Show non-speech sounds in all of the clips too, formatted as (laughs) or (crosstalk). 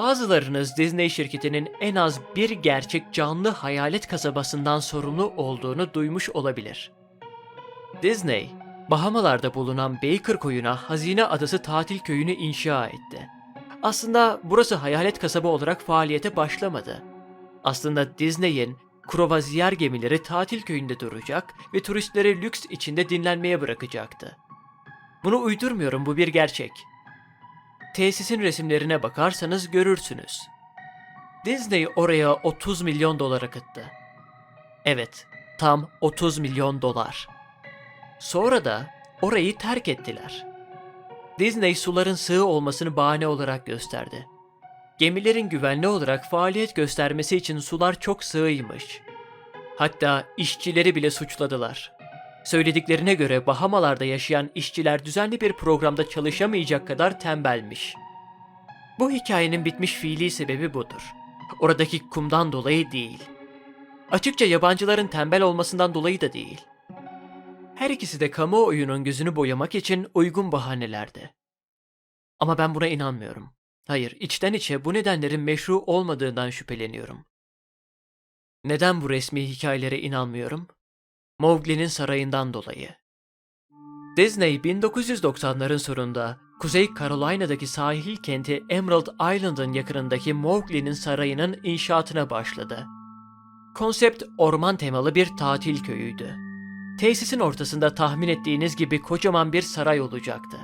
Bazılarınız Disney şirketinin en az bir gerçek canlı hayalet kasabasından sorumlu olduğunu duymuş olabilir. Disney, Bahamalarda bulunan Baker koyuna Hazine Adası tatil köyünü inşa etti. Aslında burası hayalet kasaba olarak faaliyete başlamadı. Aslında Disney'in kruvazyer gemileri tatil köyünde duracak ve turistleri lüks içinde dinlenmeye bırakacaktı. Bunu uydurmuyorum bu bir gerçek. Tesisin resimlerine bakarsanız görürsünüz. Disney oraya 30 milyon dolar akıttı. Evet, tam 30 milyon dolar. Sonra da orayı terk ettiler. Disney suların sığ olmasını bahane olarak gösterdi. Gemilerin güvenli olarak faaliyet göstermesi için sular çok sığymış. Hatta işçileri bile suçladılar. Söylediklerine göre Bahamalarda yaşayan işçiler düzenli bir programda çalışamayacak kadar tembelmiş. Bu hikayenin bitmiş fiili sebebi budur. Oradaki kumdan dolayı değil. Açıkça yabancıların tembel olmasından dolayı da değil. Her ikisi de kamuoyunun gözünü boyamak için uygun bahanelerdi. Ama ben buna inanmıyorum. Hayır, içten içe bu nedenlerin meşru olmadığından şüpheleniyorum. Neden bu resmi hikayelere inanmıyorum? Mowgli'nin sarayından dolayı. Disney 1990'ların sonunda Kuzey Carolina'daki sahil kenti Emerald Island'ın yakınındaki Mowgli'nin sarayının inşaatına başladı. Konsept orman temalı bir tatil köyüydü. Tesisin ortasında tahmin ettiğiniz gibi kocaman bir saray olacaktı.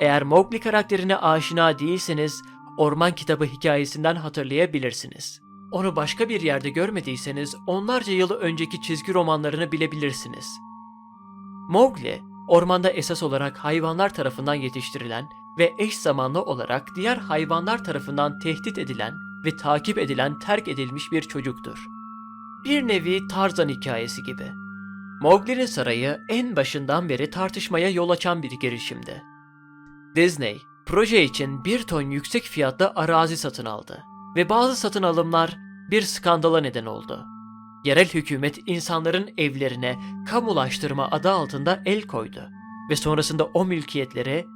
Eğer Mowgli karakterine aşina değilseniz Orman Kitabı hikayesinden hatırlayabilirsiniz. Onu başka bir yerde görmediyseniz onlarca yıl önceki çizgi romanlarını bilebilirsiniz. Mowgli, ormanda esas olarak hayvanlar tarafından yetiştirilen ve eş zamanlı olarak diğer hayvanlar tarafından tehdit edilen ve takip edilen terk edilmiş bir çocuktur. Bir nevi Tarzan hikayesi gibi. Mowgli'nin sarayı en başından beri tartışmaya yol açan bir girişimdi. Disney, proje için bir ton yüksek fiyatlı arazi satın aldı ve bazı satın alımlar bir skandala neden oldu. Yerel hükümet insanların evlerine kamulaştırma adı altında el koydu ve sonrasında o mülkiyetleri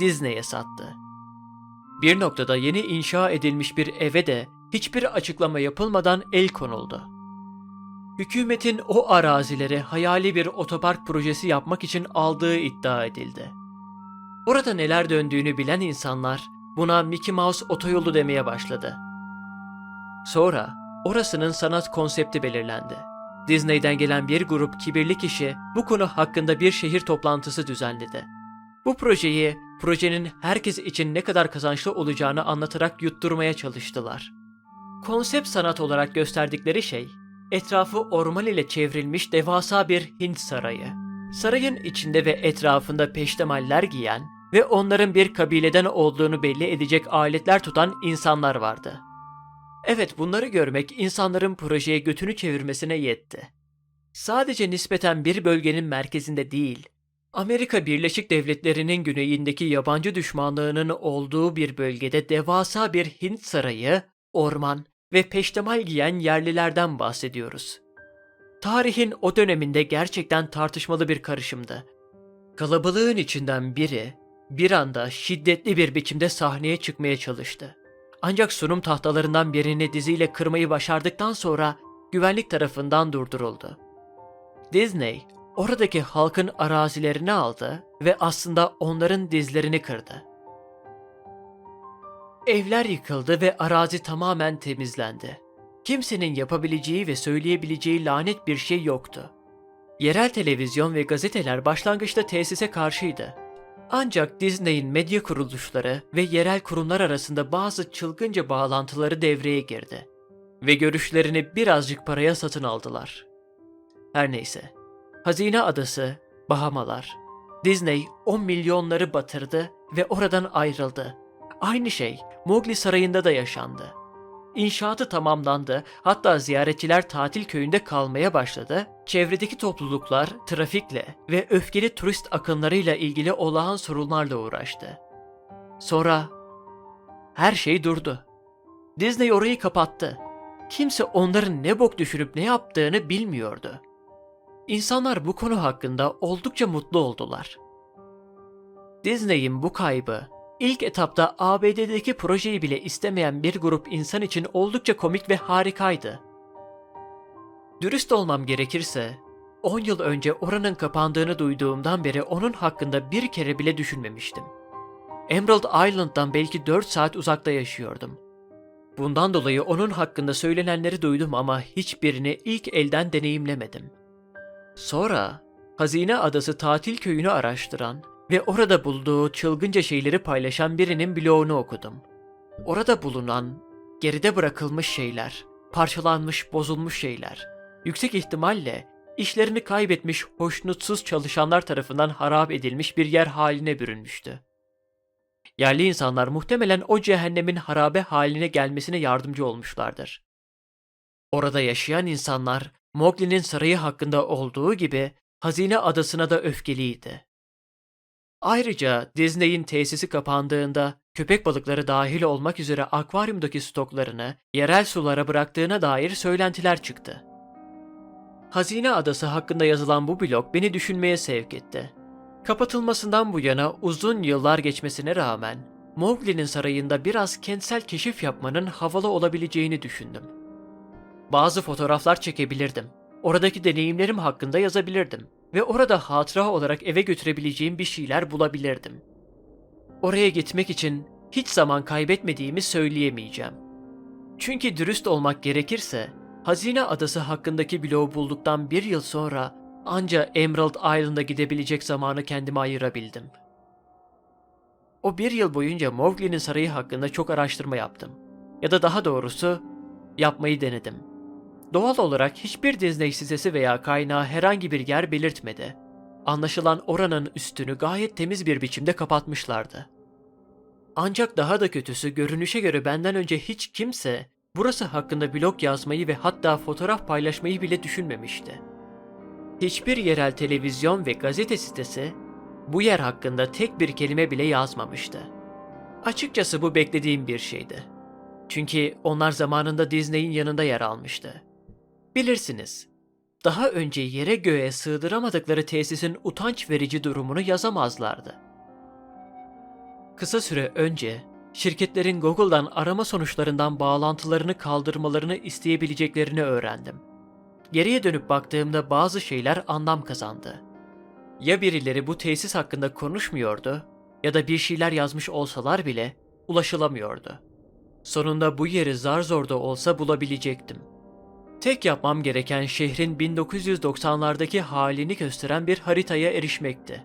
Disney'e sattı. Bir noktada yeni inşa edilmiş bir eve de hiçbir açıklama yapılmadan el konuldu. Hükümetin o arazileri hayali bir otopark projesi yapmak için aldığı iddia edildi. Orada neler döndüğünü bilen insanlar buna Mickey Mouse otoyolu demeye başladı. Sonra orasının sanat konsepti belirlendi. Disney'den gelen bir grup kibirli kişi bu konu hakkında bir şehir toplantısı düzenledi. Bu projeyi, projenin herkes için ne kadar kazançlı olacağını anlatarak yutturmaya çalıştılar. Konsept sanat olarak gösterdikleri şey, etrafı orman ile çevrilmiş devasa bir Hint sarayı. Sarayın içinde ve etrafında peştemaller giyen ve onların bir kabileden olduğunu belli edecek aletler tutan insanlar vardı. Evet bunları görmek insanların projeye götünü çevirmesine yetti. Sadece nispeten bir bölgenin merkezinde değil, Amerika Birleşik Devletleri'nin güneyindeki yabancı düşmanlığının olduğu bir bölgede devasa bir Hint sarayı, orman ve peştemal giyen yerlilerden bahsediyoruz. Tarihin o döneminde gerçekten tartışmalı bir karışımdı. Kalabalığın içinden biri bir anda şiddetli bir biçimde sahneye çıkmaya çalıştı. Ancak sunum tahtalarından birini diziyle kırmayı başardıktan sonra güvenlik tarafından durduruldu. Disney oradaki halkın arazilerini aldı ve aslında onların dizlerini kırdı. Evler yıkıldı ve arazi tamamen temizlendi. Kimsenin yapabileceği ve söyleyebileceği lanet bir şey yoktu. Yerel televizyon ve gazeteler başlangıçta tesise karşıydı. Ancak Disney'in medya kuruluşları ve yerel kurumlar arasında bazı çılgınca bağlantıları devreye girdi ve görüşlerini birazcık paraya satın aldılar. Her neyse, Hazine Adası, Bahamalar, Disney 10 milyonları batırdı ve oradan ayrıldı. Aynı şey Mowgli Sarayı'nda da yaşandı. İnşaatı tamamlandı, hatta ziyaretçiler tatil köyünde kalmaya başladı. Çevredeki topluluklar trafikle ve öfkeli turist akınlarıyla ilgili olağan sorunlarla uğraştı. Sonra her şey durdu. Disney orayı kapattı. Kimse onların ne bok düşürüp ne yaptığını bilmiyordu. İnsanlar bu konu hakkında oldukça mutlu oldular. Disney'in bu kaybı ilk etapta ABD'deki projeyi bile istemeyen bir grup insan için oldukça komik ve harikaydı. Dürüst olmam gerekirse, 10 yıl önce oranın kapandığını duyduğumdan beri onun hakkında bir kere bile düşünmemiştim. Emerald Island'dan belki 4 saat uzakta yaşıyordum. Bundan dolayı onun hakkında söylenenleri duydum ama hiçbirini ilk elden deneyimlemedim. Sonra Hazine Adası tatil köyünü araştıran ve orada bulduğu çılgınca şeyleri paylaşan birinin blogunu okudum. Orada bulunan geride bırakılmış şeyler, parçalanmış, bozulmuş şeyler, yüksek ihtimalle işlerini kaybetmiş, hoşnutsuz çalışanlar tarafından harap edilmiş bir yer haline bürünmüştü. Yerli insanlar muhtemelen o cehennemin harabe haline gelmesine yardımcı olmuşlardır. Orada yaşayan insanlar Mowgli'nin sarayı hakkında olduğu gibi Hazine Adası'na da öfkeliydi. Ayrıca Disney'in tesisi kapandığında köpek balıkları dahil olmak üzere akvaryumdaki stoklarını yerel sulara bıraktığına dair söylentiler çıktı. Hazine Adası hakkında yazılan bu blog beni düşünmeye sevk etti. Kapatılmasından bu yana uzun yıllar geçmesine rağmen Mowgli'nin sarayında biraz kentsel keşif yapmanın havalı olabileceğini düşündüm. Bazı fotoğraflar çekebilirdim. Oradaki deneyimlerim hakkında yazabilirdim ve orada hatıra olarak eve götürebileceğim bir şeyler bulabilirdim. Oraya gitmek için hiç zaman kaybetmediğimi söyleyemeyeceğim. Çünkü dürüst olmak gerekirse, Hazine Adası hakkındaki bloğu bulduktan bir yıl sonra anca Emerald Island'a gidebilecek zamanı kendime ayırabildim. O bir yıl boyunca Mowgli'nin sarayı hakkında çok araştırma yaptım. Ya da daha doğrusu yapmayı denedim. Doğal olarak hiçbir Disney sitesi veya kaynağı herhangi bir yer belirtmedi. Anlaşılan oranın üstünü gayet temiz bir biçimde kapatmışlardı. Ancak daha da kötüsü görünüşe göre benden önce hiç kimse burası hakkında blog yazmayı ve hatta fotoğraf paylaşmayı bile düşünmemişti. Hiçbir yerel televizyon ve gazete sitesi bu yer hakkında tek bir kelime bile yazmamıştı. Açıkçası bu beklediğim bir şeydi. Çünkü onlar zamanında Disney'in yanında yer almıştı. Bilirsiniz, daha önce yere göğe sığdıramadıkları tesisin utanç verici durumunu yazamazlardı. Kısa süre önce şirketlerin Google'dan arama sonuçlarından bağlantılarını kaldırmalarını isteyebileceklerini öğrendim. Geriye dönüp baktığımda bazı şeyler anlam kazandı. Ya birileri bu tesis hakkında konuşmuyordu ya da bir şeyler yazmış olsalar bile ulaşılamıyordu. Sonunda bu yeri zar zor da olsa bulabilecektim. Tek yapmam gereken şehrin 1990'lardaki halini gösteren bir haritaya erişmekti.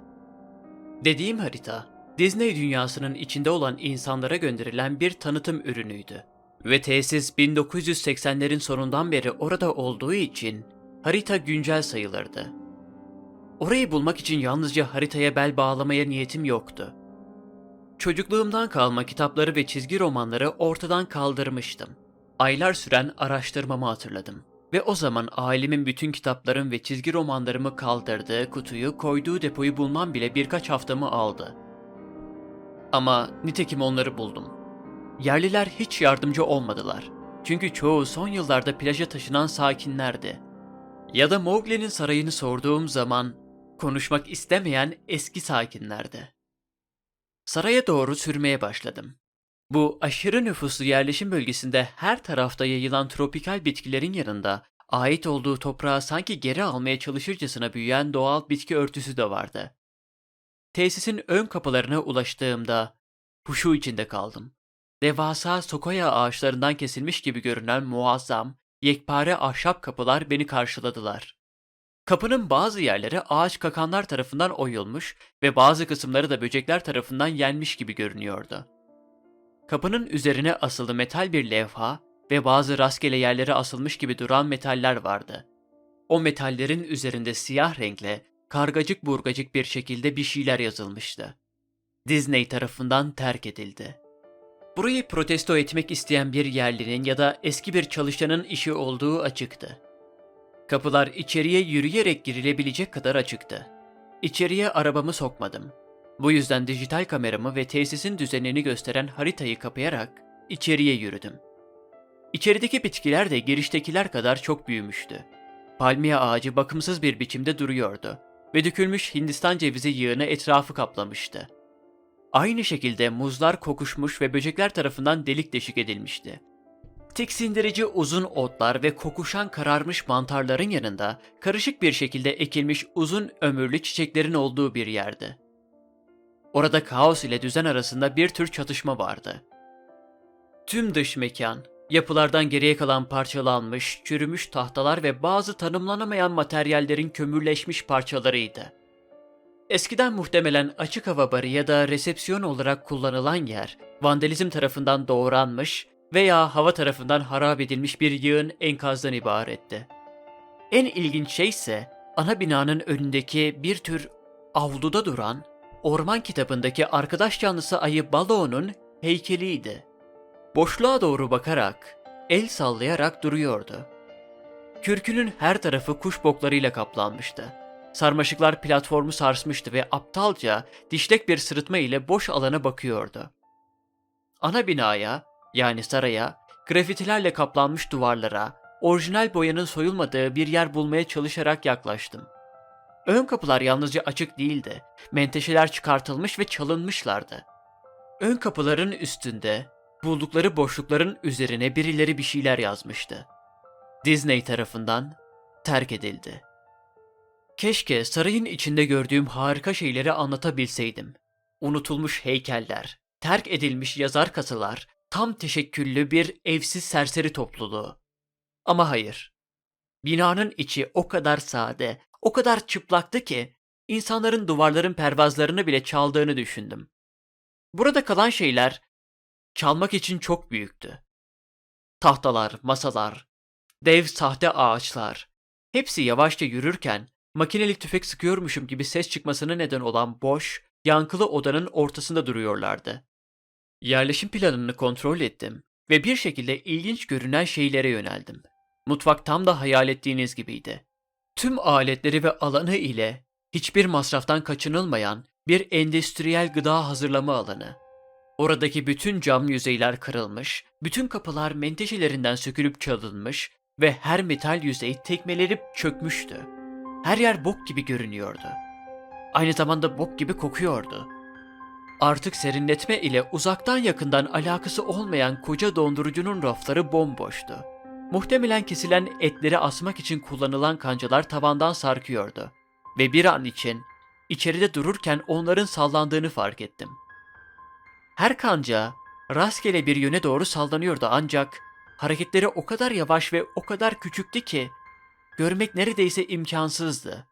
Dediğim harita, Disney dünyasının içinde olan insanlara gönderilen bir tanıtım ürünüydü. Ve tesis 1980'lerin sonundan beri orada olduğu için harita güncel sayılırdı. Orayı bulmak için yalnızca haritaya bel bağlamaya niyetim yoktu. Çocukluğumdan kalma kitapları ve çizgi romanları ortadan kaldırmıştım. Aylar süren araştırmamı hatırladım. Ve o zaman ailemin bütün kitaplarım ve çizgi romanlarımı kaldırdığı kutuyu koyduğu depoyu bulmam bile birkaç haftamı aldı. Ama nitekim onları buldum. Yerliler hiç yardımcı olmadılar. Çünkü çoğu son yıllarda plaja taşınan sakinlerdi. Ya da Mowgli'nin sarayını sorduğum zaman konuşmak istemeyen eski sakinlerdi. Saraya doğru sürmeye başladım. Bu aşırı nüfuslu yerleşim bölgesinde her tarafta yayılan tropikal bitkilerin yanında ait olduğu toprağı sanki geri almaya çalışırcasına büyüyen doğal bitki örtüsü de vardı. Tesisin ön kapılarına ulaştığımda huşu içinde kaldım. Devasa sokoya ağaçlarından kesilmiş gibi görünen muazzam, yekpare ahşap kapılar beni karşıladılar. Kapının bazı yerleri ağaç kakanlar tarafından oyulmuş ve bazı kısımları da böcekler tarafından yenmiş gibi görünüyordu. Kapının üzerine asılı metal bir levha ve bazı rastgele yerlere asılmış gibi duran metaller vardı. O metallerin üzerinde siyah renkle, kargacık burgacık bir şekilde bir şeyler yazılmıştı. Disney tarafından terk edildi. Burayı protesto etmek isteyen bir yerlinin ya da eski bir çalışanın işi olduğu açıktı. Kapılar içeriye yürüyerek girilebilecek kadar açıktı. İçeriye arabamı sokmadım. Bu yüzden dijital kameramı ve tesisin düzenini gösteren haritayı kapayarak içeriye yürüdüm. İçerideki bitkiler de giriştekiler kadar çok büyümüştü. Palmiye ağacı bakımsız bir biçimde duruyordu ve dökülmüş Hindistan cevizi yığını etrafı kaplamıştı. Aynı şekilde muzlar kokuşmuş ve böcekler tarafından delik deşik edilmişti. Tiksindirici uzun otlar ve kokuşan kararmış mantarların yanında karışık bir şekilde ekilmiş uzun ömürlü çiçeklerin olduğu bir yerdi. Orada kaos ile düzen arasında bir tür çatışma vardı. Tüm dış mekan, yapılardan geriye kalan parçalanmış, çürümüş tahtalar ve bazı tanımlanamayan materyallerin kömürleşmiş parçalarıydı. Eskiden muhtemelen açık hava barı ya da resepsiyon olarak kullanılan yer, vandalizm tarafından doğranmış veya hava tarafından harap edilmiş bir yığın enkazdan ibaretti. En ilginç şey ise ana binanın önündeki bir tür avluda duran orman kitabındaki arkadaş canlısı ayı Balon'un heykeliydi. Boşluğa doğru bakarak, el sallayarak duruyordu. Kürkünün her tarafı kuş boklarıyla kaplanmıştı. Sarmaşıklar platformu sarsmıştı ve aptalca dişlek bir sırıtma ile boş alana bakıyordu. Ana binaya, yani saraya, grafitilerle kaplanmış duvarlara, orijinal boyanın soyulmadığı bir yer bulmaya çalışarak yaklaştım. Ön kapılar yalnızca açık değildi, menteşeler çıkartılmış ve çalınmışlardı. Ön kapıların üstünde, buldukları boşlukların üzerine birileri bir şeyler yazmıştı. Disney tarafından terk edildi. Keşke sarayın içinde gördüğüm harika şeyleri anlatabilseydim. Unutulmuş heykeller, terk edilmiş yazar kasalar, tam teşekküllü bir evsiz serseri topluluğu. Ama hayır. Binanın içi o kadar sade, o kadar çıplaktı ki insanların duvarların pervazlarını bile çaldığını düşündüm. Burada kalan şeyler çalmak için çok büyüktü. Tahtalar, masalar, dev sahte ağaçlar. Hepsi yavaşça yürürken makineli tüfek sıkıyormuşum gibi ses çıkmasına neden olan boş, yankılı odanın ortasında duruyorlardı. Yerleşim planını kontrol ettim ve bir şekilde ilginç görünen şeylere yöneldim. Mutfak tam da hayal ettiğiniz gibiydi. Tüm aletleri ve alanı ile hiçbir masraftan kaçınılmayan bir endüstriyel gıda hazırlama alanı. Oradaki bütün cam yüzeyler kırılmış, bütün kapılar menteşelerinden sökülüp çalınmış ve her metal yüzey tekmelenip çökmüştü. Her yer bok gibi görünüyordu. Aynı zamanda bok gibi kokuyordu. Artık serinletme ile uzaktan yakından alakası olmayan koca dondurucunun rafları bomboştu. Muhtemelen kesilen etleri asmak için kullanılan kancalar tavandan sarkıyordu. Ve bir an için içeride dururken onların sallandığını fark ettim. Her kanca rastgele bir yöne doğru sallanıyordu ancak hareketleri o kadar yavaş ve o kadar küçüktü ki görmek neredeyse imkansızdı.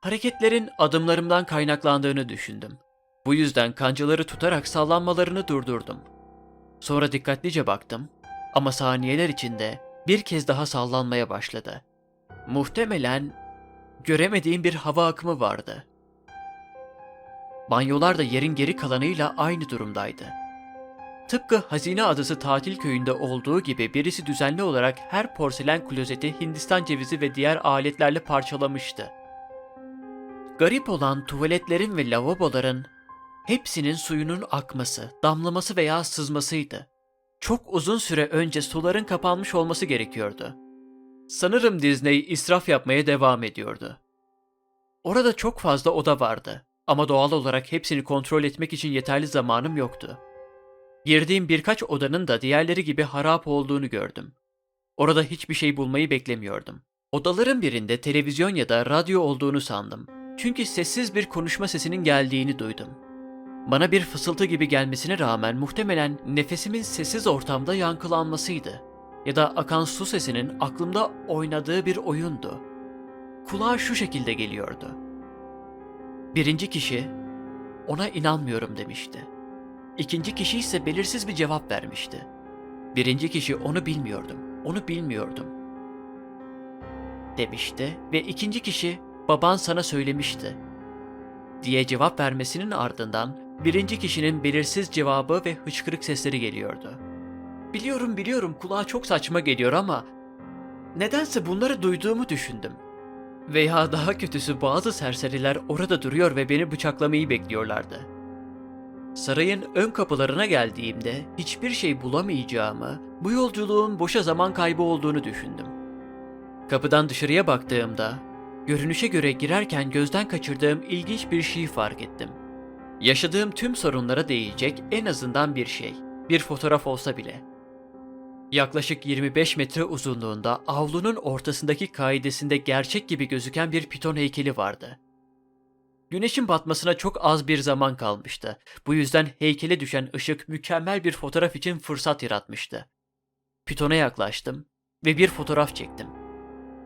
Hareketlerin adımlarımdan kaynaklandığını düşündüm. Bu yüzden kancaları tutarak sallanmalarını durdurdum. Sonra dikkatlice baktım ama saniyeler içinde bir kez daha sallanmaya başladı. Muhtemelen göremediğim bir hava akımı vardı. Banyolar da yerin geri kalanıyla aynı durumdaydı. Tıpkı Hazine Adası tatil köyünde olduğu gibi birisi düzenli olarak her porselen klozeti Hindistan cevizi ve diğer aletlerle parçalamıştı. Garip olan tuvaletlerin ve lavaboların hepsinin suyunun akması, damlaması veya sızmasıydı. Çok uzun süre önce suların kapanmış olması gerekiyordu. Sanırım Disney israf yapmaya devam ediyordu. Orada çok fazla oda vardı ama doğal olarak hepsini kontrol etmek için yeterli zamanım yoktu. Girdiğim birkaç odanın da diğerleri gibi harap olduğunu gördüm. Orada hiçbir şey bulmayı beklemiyordum. Odaların birinde televizyon ya da radyo olduğunu sandım. Çünkü sessiz bir konuşma sesinin geldiğini duydum. Bana bir fısıltı gibi gelmesine rağmen muhtemelen nefesimin sessiz ortamda yankılanmasıydı. Ya da akan su sesinin aklımda oynadığı bir oyundu. Kulağa şu şekilde geliyordu. Birinci kişi, ona inanmıyorum demişti. İkinci kişi ise belirsiz bir cevap vermişti. Birinci kişi onu bilmiyordum, onu bilmiyordum demişti ve ikinci kişi baban sana söylemişti diye cevap vermesinin ardından birinci kişinin belirsiz cevabı ve hıçkırık sesleri geliyordu. Biliyorum biliyorum kulağa çok saçma geliyor ama nedense bunları duyduğumu düşündüm. Veya daha kötüsü bazı serseriler orada duruyor ve beni bıçaklamayı bekliyorlardı. Sarayın ön kapılarına geldiğimde hiçbir şey bulamayacağımı, bu yolculuğun boşa zaman kaybı olduğunu düşündüm. Kapıdan dışarıya baktığımda, görünüşe göre girerken gözden kaçırdığım ilginç bir şey fark ettim. Yaşadığım tüm sorunlara değecek en azından bir şey. Bir fotoğraf olsa bile. Yaklaşık 25 metre uzunluğunda avlunun ortasındaki kaidesinde gerçek gibi gözüken bir piton heykeli vardı. Güneşin batmasına çok az bir zaman kalmıştı. Bu yüzden heykele düşen ışık mükemmel bir fotoğraf için fırsat yaratmıştı. Pitona yaklaştım ve bir fotoğraf çektim.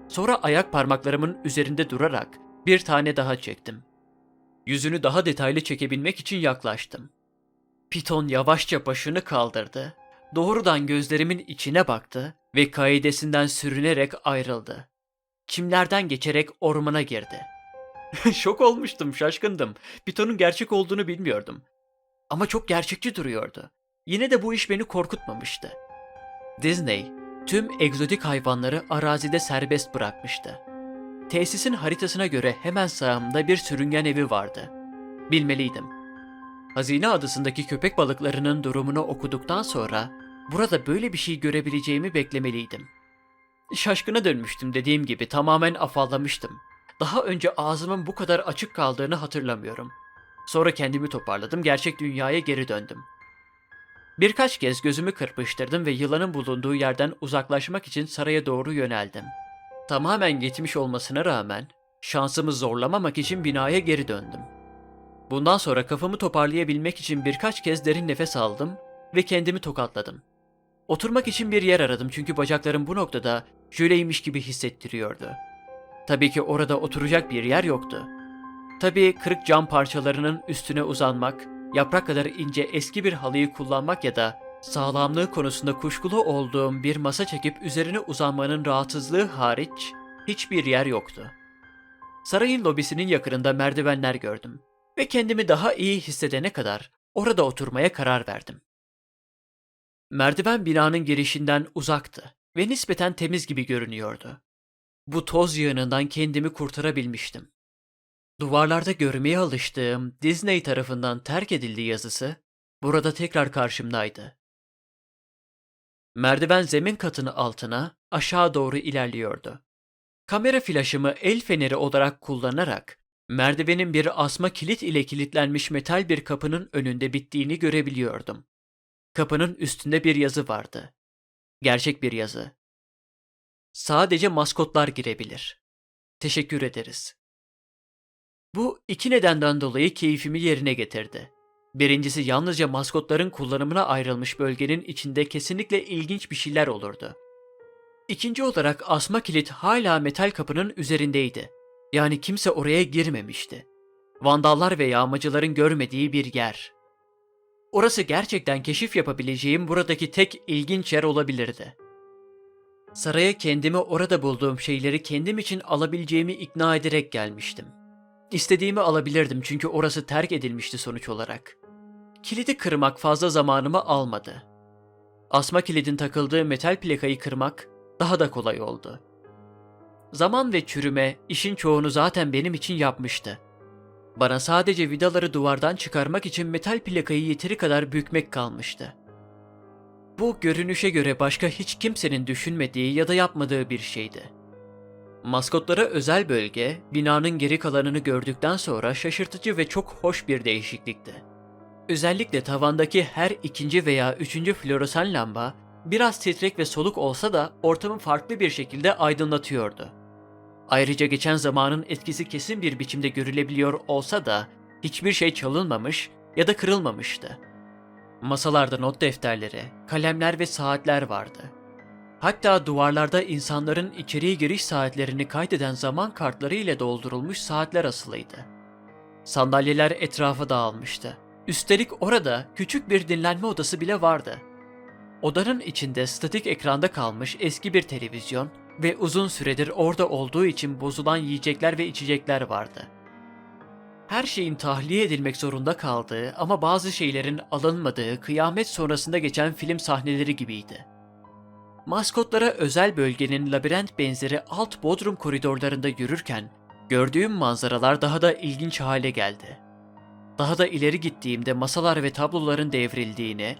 Sonra ayak parmaklarımın üzerinde durarak bir tane daha çektim. Yüzünü daha detaylı çekebilmek için yaklaştım. Piton yavaşça başını kaldırdı, doğrudan gözlerimin içine baktı ve kaidesinden sürünerek ayrıldı. Çimlerden geçerek ormana girdi. (laughs) Şok olmuştum, şaşkındım. Pitonun gerçek olduğunu bilmiyordum. Ama çok gerçekçi duruyordu. Yine de bu iş beni korkutmamıştı. Disney, tüm egzotik hayvanları arazide serbest bırakmıştı. Tesisin haritasına göre hemen sağımda bir sürüngen evi vardı. Bilmeliydim. Hazine Adası'ndaki köpek balıklarının durumunu okuduktan sonra burada böyle bir şey görebileceğimi beklemeliydim. Şaşkına dönmüştüm dediğim gibi tamamen afallamıştım. Daha önce ağzımın bu kadar açık kaldığını hatırlamıyorum. Sonra kendimi toparladım, gerçek dünyaya geri döndüm. Birkaç kez gözümü kırpıştırdım ve yılanın bulunduğu yerden uzaklaşmak için saraya doğru yöneldim. Tamamen gitmiş olmasına rağmen şansımı zorlamamak için binaya geri döndüm. Bundan sonra kafamı toparlayabilmek için birkaç kez derin nefes aldım ve kendimi tokatladım. Oturmak için bir yer aradım çünkü bacaklarım bu noktada jöleymiş gibi hissettiriyordu. Tabii ki orada oturacak bir yer yoktu. Tabii kırık cam parçalarının üstüne uzanmak, yaprak kadar ince eski bir halıyı kullanmak ya da sağlamlığı konusunda kuşkulu olduğum bir masa çekip üzerine uzanmanın rahatsızlığı hariç hiçbir yer yoktu. Sarayın lobisinin yakınında merdivenler gördüm ve kendimi daha iyi hissedene kadar orada oturmaya karar verdim. Merdiven binanın girişinden uzaktı ve nispeten temiz gibi görünüyordu. Bu toz yığınından kendimi kurtarabilmiştim. Duvarlarda görmeye alıştığım Disney tarafından terk edildi yazısı burada tekrar karşımdaydı. Merdiven zemin katını altına aşağı doğru ilerliyordu. Kamera flaşımı el feneri olarak kullanarak merdivenin bir asma kilit ile kilitlenmiş metal bir kapının önünde bittiğini görebiliyordum. Kapının üstünde bir yazı vardı. Gerçek bir yazı. Sadece maskotlar girebilir. Teşekkür ederiz. Bu iki nedenden dolayı keyfimi yerine getirdi. Birincisi yalnızca maskotların kullanımına ayrılmış bölgenin içinde kesinlikle ilginç bir şeyler olurdu. İkinci olarak asma kilit hala metal kapının üzerindeydi. Yani kimse oraya girmemişti. Vandallar ve yağmacıların görmediği bir yer. Orası gerçekten keşif yapabileceğim buradaki tek ilginç yer olabilirdi. Saraya kendimi orada bulduğum şeyleri kendim için alabileceğimi ikna ederek gelmiştim. İstediğimi alabilirdim çünkü orası terk edilmişti sonuç olarak. Kilidi kırmak fazla zamanımı almadı. Asma kilidin takıldığı metal plakayı kırmak daha da kolay oldu. Zaman ve çürüme işin çoğunu zaten benim için yapmıştı. Bana sadece vidaları duvardan çıkarmak için metal plakayı yeteri kadar bükmek kalmıştı. Bu görünüşe göre başka hiç kimsenin düşünmediği ya da yapmadığı bir şeydi. Maskotlara özel bölge, binanın geri kalanını gördükten sonra şaşırtıcı ve çok hoş bir değişiklikti. Özellikle tavandaki her ikinci veya üçüncü floresan lamba biraz titrek ve soluk olsa da ortamı farklı bir şekilde aydınlatıyordu. Ayrıca geçen zamanın etkisi kesin bir biçimde görülebiliyor olsa da hiçbir şey çalınmamış ya da kırılmamıştı. Masalarda not defterleri, kalemler ve saatler vardı. Hatta duvarlarda insanların içeriye giriş saatlerini kaydeden zaman kartları ile doldurulmuş saatler asılıydı. Sandalyeler etrafa dağılmıştı. Üstelik orada küçük bir dinlenme odası bile vardı. Odanın içinde statik ekranda kalmış eski bir televizyon ve uzun süredir orada olduğu için bozulan yiyecekler ve içecekler vardı. Her şeyin tahliye edilmek zorunda kaldığı ama bazı şeylerin alınmadığı kıyamet sonrasında geçen film sahneleri gibiydi. Maskotlara özel bölgenin labirent benzeri alt bodrum koridorlarında yürürken gördüğüm manzaralar daha da ilginç hale geldi. Daha da ileri gittiğimde masalar ve tabloların devrildiğini,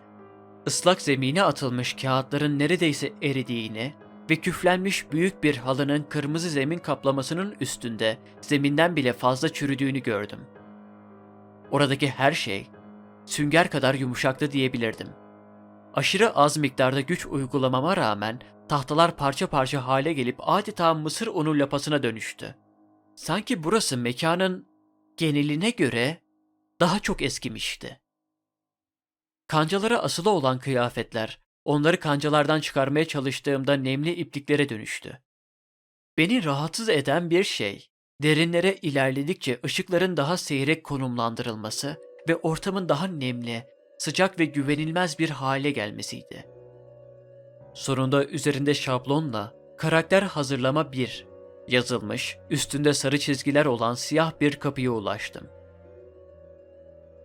ıslak zemine atılmış kağıtların neredeyse eridiğini ve küflenmiş büyük bir halının kırmızı zemin kaplamasının üstünde zeminden bile fazla çürüdüğünü gördüm. Oradaki her şey sünger kadar yumuşaktı diyebilirdim. Aşırı az miktarda güç uygulamama rağmen tahtalar parça parça hale gelip adeta mısır unu lapasına dönüştü. Sanki burası mekanın geneline göre daha çok eskimişti. Kancalara asılı olan kıyafetler, onları kancalardan çıkarmaya çalıştığımda nemli ipliklere dönüştü. Beni rahatsız eden bir şey, derinlere ilerledikçe ışıkların daha seyrek konumlandırılması ve ortamın daha nemli, sıcak ve güvenilmez bir hale gelmesiydi. Sonunda üzerinde şablonla karakter hazırlama 1 yazılmış, üstünde sarı çizgiler olan siyah bir kapıya ulaştım.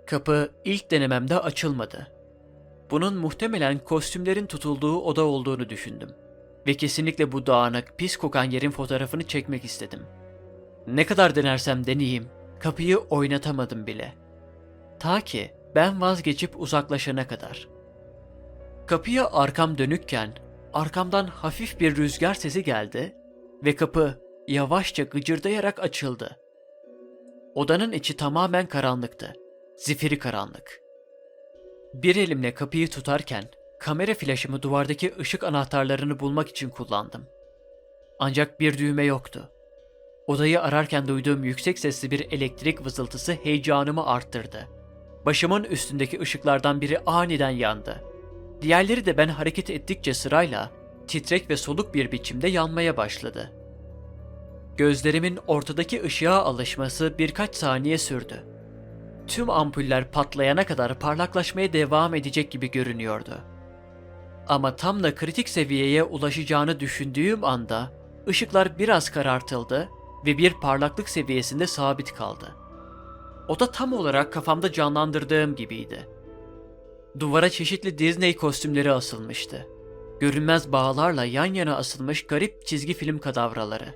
Kapı ilk denememde açılmadı. Bunun muhtemelen kostümlerin tutulduğu oda olduğunu düşündüm. Ve kesinlikle bu dağınık, pis kokan yerin fotoğrafını çekmek istedim. Ne kadar denersem deneyeyim, kapıyı oynatamadım bile. Ta ki ben vazgeçip uzaklaşana kadar. Kapıya arkam dönükken arkamdan hafif bir rüzgar sesi geldi ve kapı yavaşça gıcırdayarak açıldı. Odanın içi tamamen karanlıktı. Zifiri karanlık. Bir elimle kapıyı tutarken kamera flaşımı duvardaki ışık anahtarlarını bulmak için kullandım. Ancak bir düğme yoktu. Odayı ararken duyduğum yüksek sesli bir elektrik vızıltısı heyecanımı arttırdı. Başımın üstündeki ışıklardan biri aniden yandı. Diğerleri de ben hareket ettikçe sırayla titrek ve soluk bir biçimde yanmaya başladı. Gözlerimin ortadaki ışığa alışması birkaç saniye sürdü. Tüm ampuller patlayana kadar parlaklaşmaya devam edecek gibi görünüyordu. Ama tam da kritik seviyeye ulaşacağını düşündüğüm anda ışıklar biraz karartıldı ve bir parlaklık seviyesinde sabit kaldı. O da tam olarak kafamda canlandırdığım gibiydi. Duvara çeşitli Disney kostümleri asılmıştı. Görünmez bağlarla yan yana asılmış garip çizgi film kadavraları.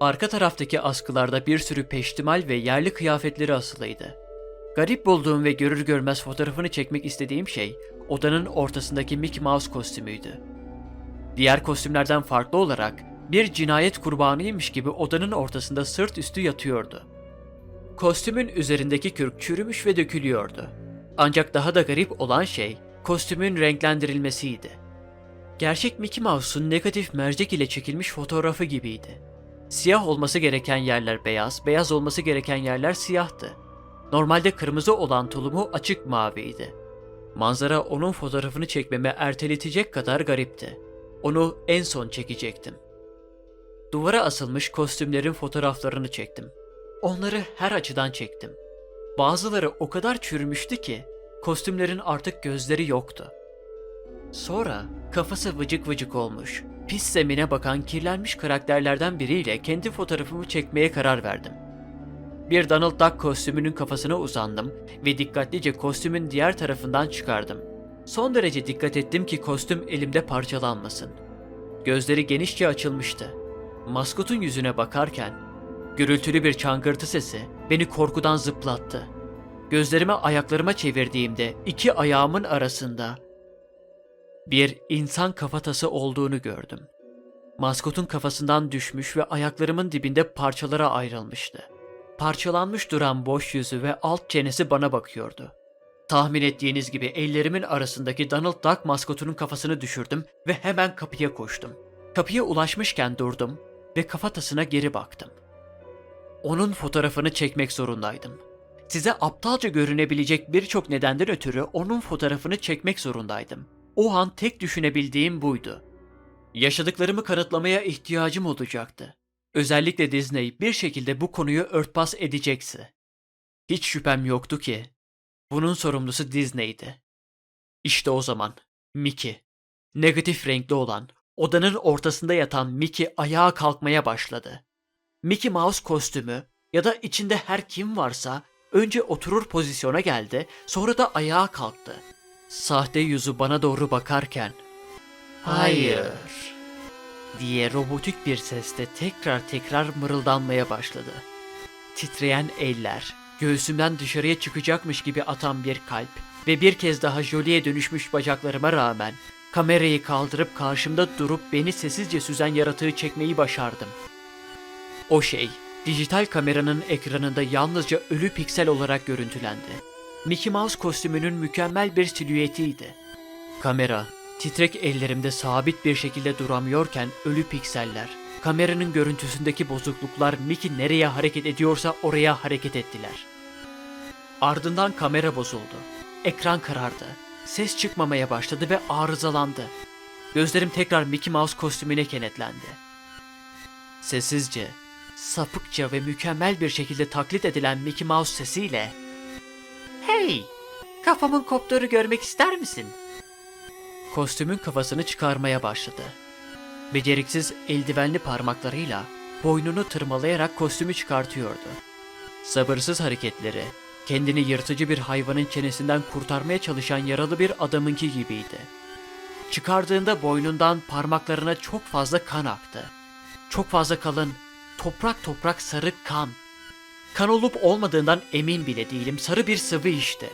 Arka taraftaki askılarda bir sürü peştimal ve yerli kıyafetleri asılıydı. Garip bulduğum ve görür görmez fotoğrafını çekmek istediğim şey odanın ortasındaki Mickey Mouse kostümüydü. Diğer kostümlerden farklı olarak bir cinayet kurbanıymış gibi odanın ortasında sırt üstü yatıyordu. Kostümün üzerindeki kürk çürümüş ve dökülüyordu. Ancak daha da garip olan şey kostümün renklendirilmesiydi. Gerçek Mickey Mouse'un negatif mercek ile çekilmiş fotoğrafı gibiydi. Siyah olması gereken yerler beyaz, beyaz olması gereken yerler siyahtı. Normalde kırmızı olan tulumu açık maviydi. Manzara onun fotoğrafını çekmeme erteletecek kadar garipti. Onu en son çekecektim. Duvara asılmış kostümlerin fotoğraflarını çektim. Onları her açıdan çektim. Bazıları o kadar çürümüştü ki kostümlerin artık gözleri yoktu. Sonra kafası vıcık vıcık olmuş, pis zemine bakan kirlenmiş karakterlerden biriyle kendi fotoğrafımı çekmeye karar verdim. Bir Donald Duck kostümünün kafasına uzandım ve dikkatlice kostümün diğer tarafından çıkardım. Son derece dikkat ettim ki kostüm elimde parçalanmasın. Gözleri genişçe açılmıştı. Maskotun yüzüne bakarken gürültülü bir çangırtı sesi beni korkudan zıplattı. Gözlerimi ayaklarıma çevirdiğimde iki ayağımın arasında bir insan kafatası olduğunu gördüm. Maskotun kafasından düşmüş ve ayaklarımın dibinde parçalara ayrılmıştı. Parçalanmış duran boş yüzü ve alt çenesi bana bakıyordu. Tahmin ettiğiniz gibi ellerimin arasındaki Donald Duck maskotunun kafasını düşürdüm ve hemen kapıya koştum. Kapıya ulaşmışken durdum ve kafatasına geri baktım. Onun fotoğrafını çekmek zorundaydım. Size aptalca görünebilecek birçok nedenden ötürü onun fotoğrafını çekmek zorundaydım. O an tek düşünebildiğim buydu. Yaşadıklarımı kanıtlamaya ihtiyacım olacaktı. Özellikle Disney bir şekilde bu konuyu örtbas edecekse. Hiç şüphem yoktu ki bunun sorumlusu Disney'di. İşte o zaman Mickey, negatif renkli olan, odanın ortasında yatan Mickey ayağa kalkmaya başladı. Mickey Mouse kostümü ya da içinde her kim varsa önce oturur pozisyona geldi, sonra da ayağa kalktı. Sahte yüzü bana doğru bakarken "Hayır." Diye robotik bir sesle tekrar tekrar mırıldanmaya başladı. Titreyen eller, göğsümden dışarıya çıkacakmış gibi atan bir kalp ve bir kez daha jöleye dönüşmüş bacaklarıma rağmen kamerayı kaldırıp karşımda durup beni sessizce süzen yaratığı çekmeyi başardım. O şey, Dijital kameranın ekranında yalnızca ölü piksel olarak görüntülendi. Mickey Mouse kostümünün mükemmel bir silüetiydi. Kamera, titrek ellerimde sabit bir şekilde duramıyorken ölü pikseller, kameranın görüntüsündeki bozukluklar Mickey nereye hareket ediyorsa oraya hareket ettiler. Ardından kamera bozuldu. Ekran karardı. Ses çıkmamaya başladı ve arızalandı. Gözlerim tekrar Mickey Mouse kostümüne kenetlendi. Sessizce, sapıkça ve mükemmel bir şekilde taklit edilen Mickey Mouse sesiyle Hey! Kafamın koptuğunu görmek ister misin? Kostümün kafasını çıkarmaya başladı. Beceriksiz eldivenli parmaklarıyla boynunu tırmalayarak kostümü çıkartıyordu. Sabırsız hareketleri, kendini yırtıcı bir hayvanın çenesinden kurtarmaya çalışan yaralı bir adamınki gibiydi. Çıkardığında boynundan parmaklarına çok fazla kan aktı. Çok fazla kalın, toprak toprak sarı kan. Kan olup olmadığından emin bile değilim. Sarı bir sıvı işte.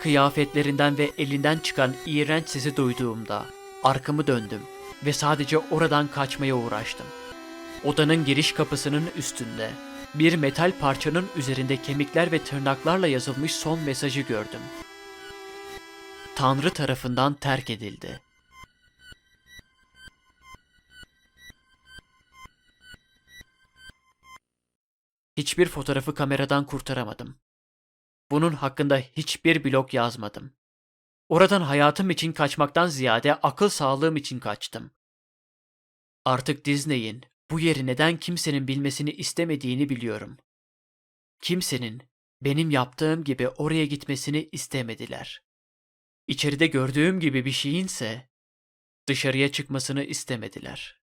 Kıyafetlerinden ve elinden çıkan iğrenç sesi duyduğumda arkamı döndüm ve sadece oradan kaçmaya uğraştım. Odanın giriş kapısının üstünde bir metal parçanın üzerinde kemikler ve tırnaklarla yazılmış son mesajı gördüm. Tanrı tarafından terk edildi. Hiçbir fotoğrafı kameradan kurtaramadım. Bunun hakkında hiçbir blog yazmadım. Oradan hayatım için kaçmaktan ziyade akıl sağlığım için kaçtım. Artık Disney'in bu yeri neden kimsenin bilmesini istemediğini biliyorum. Kimsenin benim yaptığım gibi oraya gitmesini istemediler. İçeride gördüğüm gibi bir şeyinse dışarıya çıkmasını istemediler.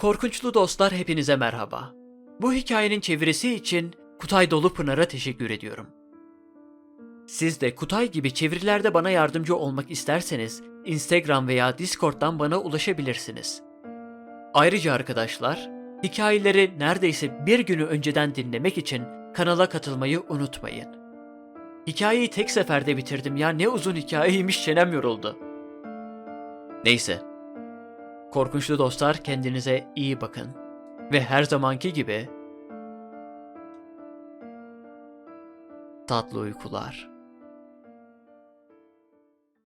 Korkunçlu dostlar hepinize merhaba. Bu hikayenin çevirisi için Kutay Dolupınar'a teşekkür ediyorum. Siz de Kutay gibi çevirilerde bana yardımcı olmak isterseniz Instagram veya Discord'dan bana ulaşabilirsiniz. Ayrıca arkadaşlar, hikayeleri neredeyse bir günü önceden dinlemek için kanala katılmayı unutmayın. Hikayeyi tek seferde bitirdim ya ne uzun hikayeymiş çenem yoruldu. Neyse. Korkunçlu dostlar kendinize iyi bakın. Ve her zamanki gibi tatlı uykular.